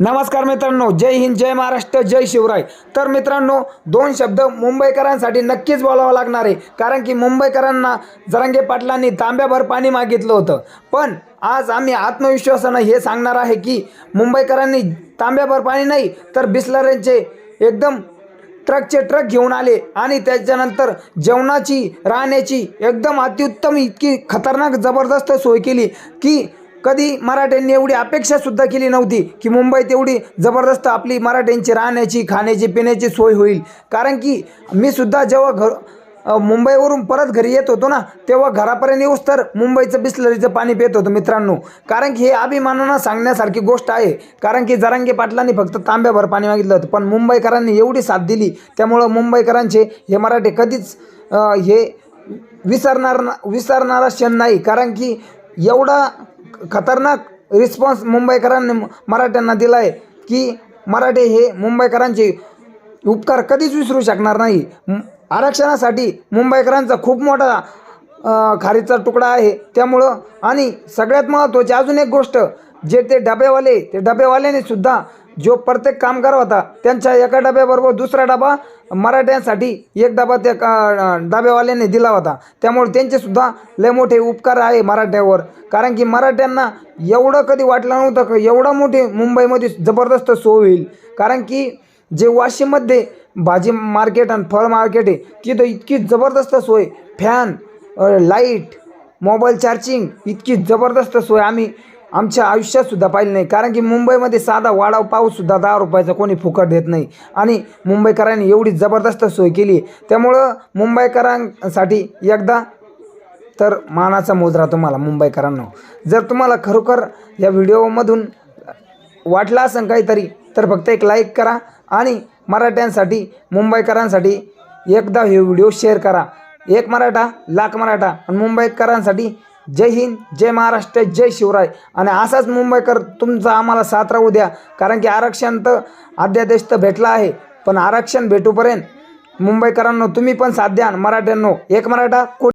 नमस्कार मित्रांनो जय हिंद जय महाराष्ट्र जय शिवराय. तर मित्रांनो दोन शब्द मुंबईकरांसाठी नक्कीच बोलावं लागणार आहे. कारण की मुंबईकरांना जरांगे पाटलांनी तांब्याभर पाणी मागितलं होतं. पण आज आम्ही आत्मविश्वासानं हे सांगणार आहे की मुंबईकरांनी तांब्याभर पाणी नाही तर बिस्लऱ्यांचे एकदम ट्रकचे ट्रक घेऊन आले आणि त्याच्यानंतर जेवणाची राहण्याची एकदम अत्युत्तम इतकी खतरनाक जबरदस्त सोय केली की कधी मराठ्यांनी एवढी अपेक्षासुद्धा केली नव्हती की मुंबईत एवढी जबरदस्त आपली मराठ्यांची राहण्याची खाण्याची पिण्याची सोय होईल. कारण की मी सुद्धा जेव्हा घर मुंबईवरून परत घरी येत होतो ना तेव्हा घरापर्यंत येऊस तर मुंबईचं बिस्लरीचं पाणी पित होतो मित्रांनो. कारण की हे अभिमानानं सांगण्यासारखी गोष्ट आहे. कारण की जरांगे पाटलांनी फक्त तांब्याभर पाणी मागितलं होतं. पण मुंबईकरांनी एवढी साथ दिली. त्यामुळं मुंबईकरांचे हे मराठे कधीच हे विसरणार ना विसरणारा क्षण नाही. कारण की एवढा खतरनाक रिस्पॉन्स मुंबईकरांनी मराठ्यांना दिला आहे की मराठे हे मुंबईकरांचे उपकार कधीच विसरू शकणार नाही. आरक्षणासाठी मुंबईकरांचा खूप मोठा खारीचा तुकडा आहे. त्यामुळं आणि सगळ्यात महत्त्वाची अजून एक गोष्ट जे ते डबेवाले ते डबेवाल्याने सुद्धा जो प्रत्येक कामगार होता त्यांच्या एका डब्याबरोबर दुसरा डबा मराठ्यांसाठी एक डबा त्या का डब्यावाल्याने दिला होता. त्यामुळे त्यांचेसुद्धा लय मोठे उपकार आहे मराठ्यावर. कारण की मराठ्यांना एवढं कधी वाटलं नव्हतं का एवढं मोठे मुंबईमध्ये जबरदस्त सोय होईल. कारण की जे वाशिममध्ये भाजी मार्केट आणि फळ मार्केट आहे तिथं इतकी जबरदस्त सोय. फॅन लाइट मोबाईल चार्जिंग इतकी जबरदस्त सोय आम्ही आमच्या आयुष्यातसुद्धा पाहिलं नाही. कारण की मुंबईमध्ये साधा वाडाव पाऊससुद्धा दहा रुपयाचा कोणी फुकट देत नाही. आणि मुंबईकरांनी एवढी जबरदस्त सोय केली त्यामुळं मुंबईकरांसाठी एकदा तर मानाचा मोजरा तुम्हाला मुंबईकरांना. जर तुम्हाला खरोखर या व्हिडिओमधून वाटला असेल काहीतरी तर फक्त एक लाईक करा आणि मराठ्यांसाठी मुंबईकरांसाठी एकदा हे व्हिडिओ शेअर करा. एक मराठा लाख मराठा आणि मुंबईकरांसाठी जय हिंद जय महाराष्ट्र जय शिवराय. आणि असाच मुंबईकर तुमचा आम्हाला साथ राहू द्या कारण की आरक्षण तर अध्यादेश तर भेटला आहे पण आरक्षण भेटूपर्यंत मुंबईकरांनो तुम्ही पण साथ द्या मराठ्यांनो एक मराठा कोटी